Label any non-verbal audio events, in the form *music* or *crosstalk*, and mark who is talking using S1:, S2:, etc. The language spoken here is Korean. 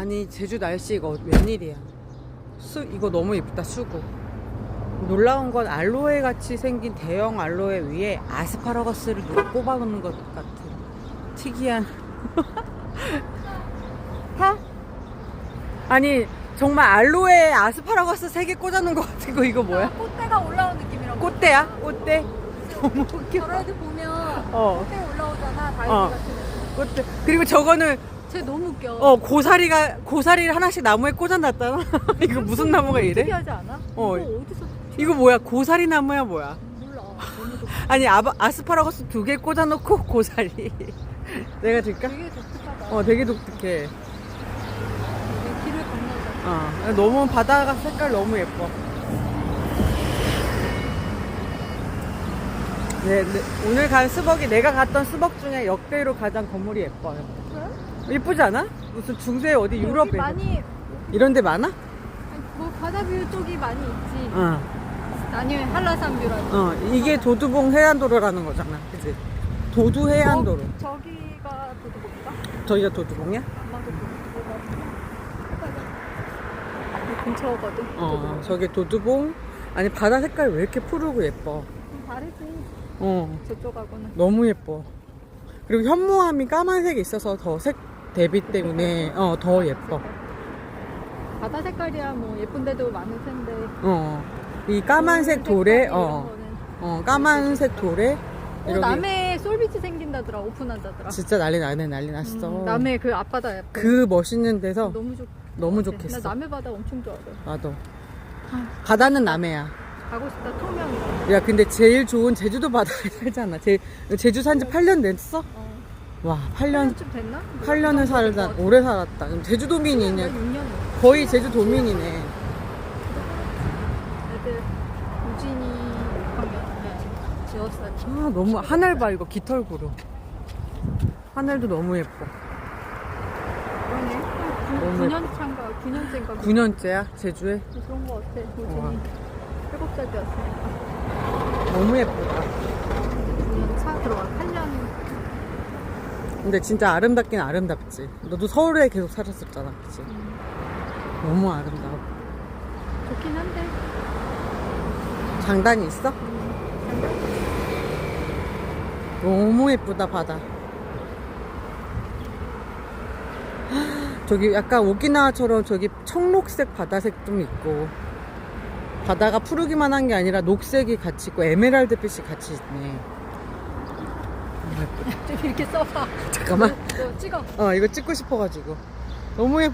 S1: 아니 제주 날씨 이거 웬일이야 수 이거 너무 예쁘다 수국 놀라운 건 알로에 같이 생긴 대형 알로에 위에 아스파라거스를 누가 꼽아놓는 것 같은 특이한 *laughs* 하? 아니 정말 알로에 아스파라거스 세 개 꽂아 놓은 것 같은 거 이거 뭐야?
S2: 꽃대가 올라온 느낌이라고.
S1: 꽃대야? 꽃대? 너무 웃겨
S2: 저래도 보면
S1: 어.
S2: 꽃대 올라오잖아. 다이어트
S1: 어.
S2: 같은 거.
S1: 꽃대 그리고 저거는
S2: 쟤 너무 웃겨.
S1: 어 고사리가 고사리를 하나씩 나무에 꽂아놨잖아 *laughs* 이거 무슨 나무가 이래?
S2: 특이하지 않아?
S1: 어.
S2: 이거 어디서
S1: 이거 뭐야 고사리 나무야 뭐야?
S2: 몰라. 너무 *laughs*
S1: 아니 아바, 아스파라거스 두 개 꽂아놓고 *laughs* 고사리 내가 줄까?
S2: 되게 독특하다.
S1: 어 되게 독특해
S2: 되게 길을 건너자.
S1: 어 너무 바다가 색깔 너무 예뻐 네, 네, 오늘 간 스벅이 내가 갔던 스벅 중에 역대로 가장 건물이 예뻐요
S2: 그래?
S1: 예쁘지 않아? 무슨 중세 어디 유럽에
S2: 여기 많이
S1: 이런 데 많아?
S2: 뭐 바다 뷰 쪽이 많이 있지.
S1: 어,
S2: 아니면 한라산 뷰라든지.
S1: 어 이게 도두봉 해안도로라는 거잖아 그치? 도두 해안도로
S2: 어, 저기가 도도복인가?
S1: 저기가 도두봉이야?
S2: 아마도 도도복. 이 근처거든.
S1: 어,
S2: 도도복.
S1: 저게 도두봉. 아니 바다 색깔 왜 이렇게 푸르고 예뻐?
S2: 좀 다르지.
S1: 어,
S2: 저쪽하고는.
S1: 너무 예뻐. 그리고 현무암이 까만색이 있어서 더 색 대비 때문에 어 더 예뻐.
S2: 바다 색깔이야 뭐 예쁜 데도 많을 텐데.
S1: 어, 이 까만색 돌에 어. 어 까만색 돌에
S2: 어,
S1: 이렇게
S2: 남해 솔비치 생긴다더라 오픈한다더라.
S1: 진짜 난리 나네 난리 났어.
S2: 음, 남해 그 앞바다 옆에.
S1: 그 멋있는 데서
S2: 너무 좋.
S1: 너무
S2: 나
S1: 좋겠어.
S2: 남해 바다 엄청 좋아해.
S1: 나도. 바다는 남해야.
S2: 가고 싶다 통영이랑.
S1: 야 근데 제일 좋은 제주도 바다에 *laughs* 살잖아. 제, 제주 산지 8년 됐어?
S2: 어.
S1: 와 8년
S2: 8년쯤 됐나?
S1: 8년을 살다 오래 살았다. 그럼 제주도민이네.
S2: 6년.
S1: 거의 제주도민이네.
S2: 애들 우진이 6학년 지었어요.
S1: 아 너무 하늘 봐 이거 깃털구름. 하늘도 너무 예뻐.
S2: 그러네.
S1: 너무
S2: 9년 차인가 9년째인가
S1: 9년째야 제주에.
S2: 그런 거 같아. 우진이 7살 때였으니까.
S1: 너무 예쁘다.
S2: 9년 차 들어가 8년.
S1: 근데 진짜 아름답긴 아름답지. 너도 서울에 계속 살았었잖아, 그치? 너무 아름다워.
S2: 좋긴 한데.
S1: 장단이 있어? 너무 예쁘다 바다. 저기 약간 오키나와처럼 저기 청록색 바다색 좀 있고 바다가 푸르기만 한 게 아니라 녹색이 같이 있고 에메랄드빛이 같이 있네. 너무 *laughs* 예쁘다.
S2: 좀 이렇게 써봐.
S1: 잠깐만.
S2: 너 찍어.
S1: 어 이거 찍고 싶어가지고 너무 예뻐.